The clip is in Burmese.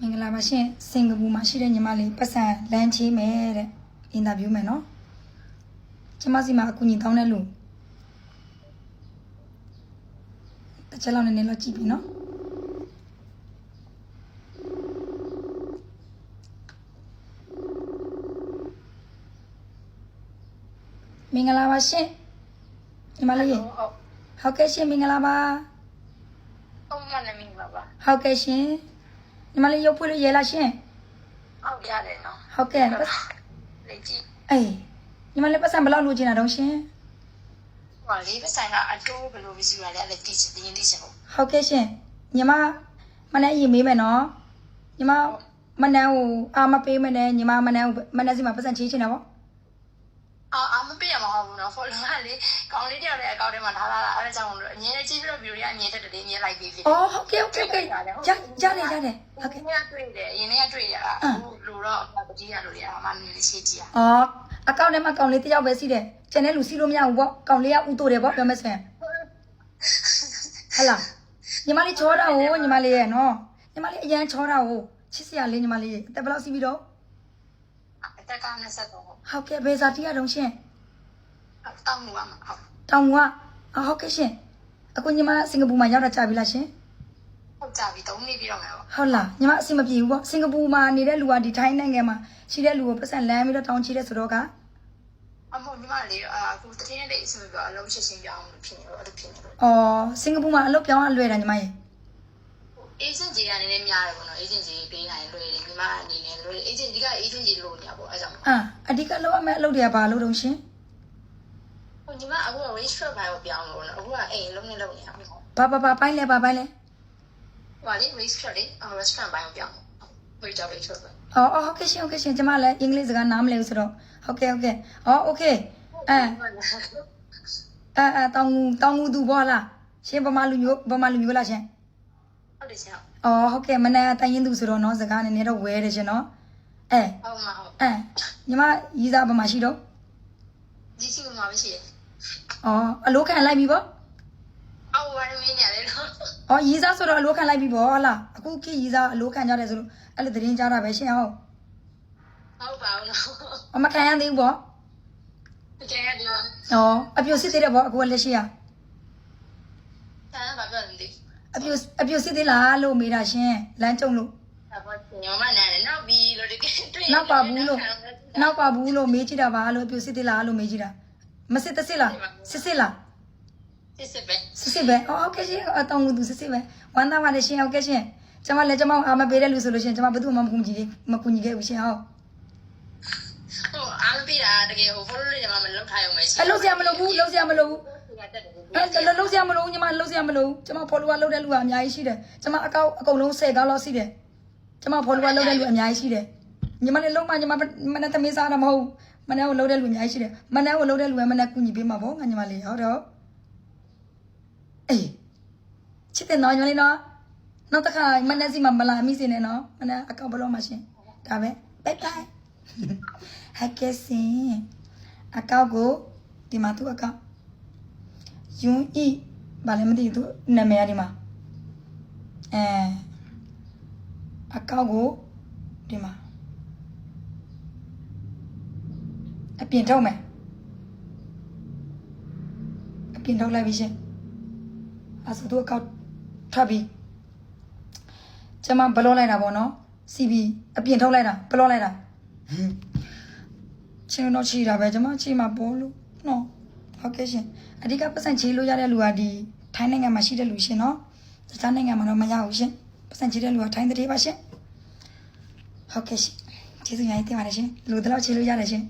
မင်္ဂလာပါရှင်စင်ကာပူမှာရှိတဲ့ညီမလေးပတ်စံလမ်းချေးမယ်တဲ့အင်တာဗျူးမယ်နော်ကျမစီမှာအကူအညီတောင်းတဲ့လူတစ်ချက်လောက်နည်းနည်းလောက်ကြည့်ပြီနော်မင်္ဂလာပါရှင်ညီမလေးရေဟုတ်ဟုတ်ကဲ့ရှင်မင်္ဂလာပါဟုတ်မှလည်းမင်္ဂလာပါဟုတ်ကဲ့ရှင် ညီမလေးရုပ်ဖွင့်လို့ရဲလားရှင်ဟုတ်ရတယ်နော်ဟုတ်ကဲ့ပတ်လေကြည့်အေးညီမလေးပတ်စံဘယ်လောက်လိုချင်တာတုံးရှင်ဟိုလေးပဆိုင်ကအတိုးဘယ်လိုမရှိရလဲအဲ့ဒါတိချင်တင်းတိချင်ဟုတ်ဟုတ်ကဲ့ရှင်ညီမမနေ့ရင်မေးမယ်နော်ညီမမနန်းကိုအာမပေးမယ်နဲ့ညီမမနန်းကိုမနန်းစီမှာပတ်စံချေးချင်တာပေါ့ အာအမပေးရမှာဟုတ်ဘူးနော်ဖော်လုံးကလေကောင်းလေးတယောက်ရဲ့အကောင့်ထဲမှာထားလာတာအဲ့ဒါကြောင့်အမြင်နဲ့ကြည့်ပြီးတော့ဗီဒီယိုရအမြင်တက်တယ်အမြင်လိုက်ပြီးဖြစ်အော်ဟုတ်ကဲ့ဟုတ်ကဲ့ဟုတ်ကဲ့ရရတယ်ရတယ်ဟုတ်ကဲ့ဟုတ်ကဲ့တွေ့တယ်အရင်ကတွေ့ရတာအခုလိုတော့ပတိရလို့ရအမမြင်လေးရှင်းကြည့်ရအော်အကောင့်ထဲမှာကောင်လေးတစ်ယောက်ပဲစီးတယ်ကျန်တဲ့လူစီးလို့မရဘူးပေါ့ကောင်လေးကဥတိုတယ်ပေါ့ပြောမယ်ဆိုရင်ဟဟလားညီမလေးချောတာကိုညီမလေးရဲ့နော်ညီမလေးအရန်ချောတာကိုချစ်စရာလေးညီမလေးအသက်ဘယ်လောက်စီးပြီးတော့အ တက်က23ဟုတ်ဟုတ်ကဲ့ဘယ်စာတီးရတုံးရှင်တောင်းမှုပါမှာဟုတ်တောင်ကအော်ဟုတ်ကဲ့ရှင်အခုညီမစင်ကာပူမှာရောက်တာကြာပြီလားရှင်ဟုတ်ကြပြီ3နှစ်ပြီးတော့မယ်ပေါ့ဟုတ်လားညီမအဆင်မပြေဘူးပေါ့စင်ကာပူမှာနေတဲ့လူကဒီထိုင်းနိုင်ငံမှာရှိတဲ့လူကိုပတ်စံလမ်းပြီးတော့တောင်းချီတဲ့ဆိုတော့ကအမဟုတ်ညီမလေးအခုတတင်းနဲ့အဆင်ပြေအလုံးရှင်းရှင်းပြအောင်လို့ဖြစ်နေတော့အဲ့လိုဖြစ်နေတော့အော်စင်ကာပူမှာအလုပ်ပြောင်းအလွယ်တာညီမရေ အေဂျင့်ကြီးကနည်းနည်းများတယ်ပေါ့နော်အေဂျင့်ကြီးပေးနိုင်လွယ်တယ်ညီမအနေနဲ့လွယ်တယ်အေဂျင့်ဒီကအေဂျင့်ကြီးလို့ညာပေါ့အဲကြောင့် အာအဓိကလောက်အမဲ့အလုပ်တွေကဘာလို့တုံးရှင် ဟိုညီမအခုက range trap ဘိုင်ကိုပြောင်းလို့နော်အခုကအိမ်လုံးနဲ့လုံးနေရအောင်ဟို ဘာဘာဘာပိုင်းလဲဘာပိုင်းလဲ ဟာလေ range trap လေ restaurant ဘိုင်ကိုပြောင်းဝေးကြဝေးချောပဲ အော်အော်ဟုတ်ကဲ့ရှင်ဟုတ်ကဲ့ရှင်ညီမလည်းအင်္ဂလိပ်စကားနားမလည်ဘူးဆိုတော့ဟုတ်ကဲ့ဟုတ်ကဲ့အော်โอเคအဲအဲအဲတောင်းငူတောင်းငူသူဘောလားရှင်ဗမာလူမျိုးဗမာလူမျိုးလားရှင် ဟုတ်တယ်ချောက်အော်ဟုတ်ကဲ့မနက်တိုင်းရင်သူဆိုတော့နော်စကားနည်းနည်းတော့ဝဲတယ်ရှင်နော်အဲဟုတ်မှာဟုတ်အဲညီမရီစာဘာမှရှိတော့ဒီစီမှာမရှိတယ်အော်အလိုခံလိုက်ပြီပေါ့အော်ဝိုင်းမင်းရတယ်နော်အော်ရီစာဆိုတော့အလိုခံလိုက်ပြီပေါ့ဟုတ်လားအခုခေတ်ရီစာအလိုခံကြတယ်ဆိုလို့အဲ့လိုသတင်းကြားတာပဲရှင်ဟုတ်ဟုတ်ပါဘူးနော်အမခံရသေးဘူးပေါ့တကယ်ရသေးပါအော်အပြိုစစ်သေးတယ်ပေါ့အခုလက်ရှိရဟုတ် အပြိုအပြိုစစ်သေးလားလို့မေးတာရှင်လမ်းကြုံလို့ဒါပေါ့ညမနာနဲ့နောက်ပြီးလို့တကယ်တွေ့နောက်ပါဘူးလို့နောက်ပါဘူးလို့မေးကြည့်တာပါလို့အပြိုစစ်သေးလားလို့မေးကြည့်တာမစစ်တစစ်လားစစ်စစ်လားစစ်စစ်ပဲစစ်စစ်ပဲအော်ဟုတ်ကဲ့ရှင်အတောင်းသူစစ်စစ်ပဲဝမ်းသာပါတယ်ရှင်ဟုတ်ကဲ့ရှင်ကျွန်မလည်းကျွန်မအာမပေးတဲ့လူဆိုလို့ရှင်ကျွန်မဘယ်သူမှမကူညီသေးမကူညီခဲ့ဘူးရှင်ဟုတ်ဟိုအားပေးတာတကယ်ဟို follow လေးညီမမလောက်ထားရုံပဲရှိအဲ့လုံးစရာမလိုဘူးလုံးစရာမလိုဘူးတက်တယ်အဲ့လုံးစရာမလိုဘူးညီမလုံးစ ရာမလိုဘူးကျွန်မ follower လုပ်တဲ့လူကအများကြီးရှိတယ်ကျွန်မအကောက်အကုန်လုံး10ကောက်လောက်ရှိတယ်ကျွန်မ follower လုပ်တဲ့လူအများကြီးရှိတယ်ညီမလည်းလုံးမညီမမနဲ့သမီးစားတာမဟုတ်မနဲ့ကိုလုပ်တဲ့လူအများကြီးရှိတယ်မနဲ့ကိုလုပ်တဲ့လူကမနဲ့ကူညီပေးမှာပေါ့ငါညီမလေးဟုတ်တော့အေးချစ်တဲ့နော်ညီမလေးနော်နောက်တစ်ခါမနဲ့စီမမလာမိစေနဲ့နော်မနဲ့အကောက်ဘလို့မှရှင်ဒါပဲဘိုင်ဘိုင်ဟက်ကဲစင်အကောက်ကိုဒီမှာသူ့အကောက်ယွန်းဤ ဘာလဲမသိဘူးသူနာမည်ကဒီမှာအဲအကောက်ကိုဒီမှာအပြင်ထုတ်မယ်အပြင်ထုတ်လိုက်ပြီရှင်အဲဆိုသူအကောက်ထွက်ပြီကျမဘလော့လိုက်တာပေါ့နော် CB အပြင်ထုတ်လိုက်တာဘလော့လိုက်တာဟင်းချင်းတော့ချီတာပဲကျမချီမှာပေါ်လို့နော် ဟုတ်ကဲ့ရှင်အဓိကပတ်စံချေးလို့ရတဲ့လူကဒီထိုင်းနိုင်ငံမှာရှိတဲ့လူရှင်နော်တခြားနိုင်ငံမှာတော့မရဘူးရှင်ပတ်စံချေးတဲ့လူကထိုင်းတဲ့ပါရှင်ဟုတ်ကဲ့ရှင်ကျေးဇူးများကြီးတင်ပါတယ်ရှင်လူတလောက်ချေးလို့ရတယ်ရှင်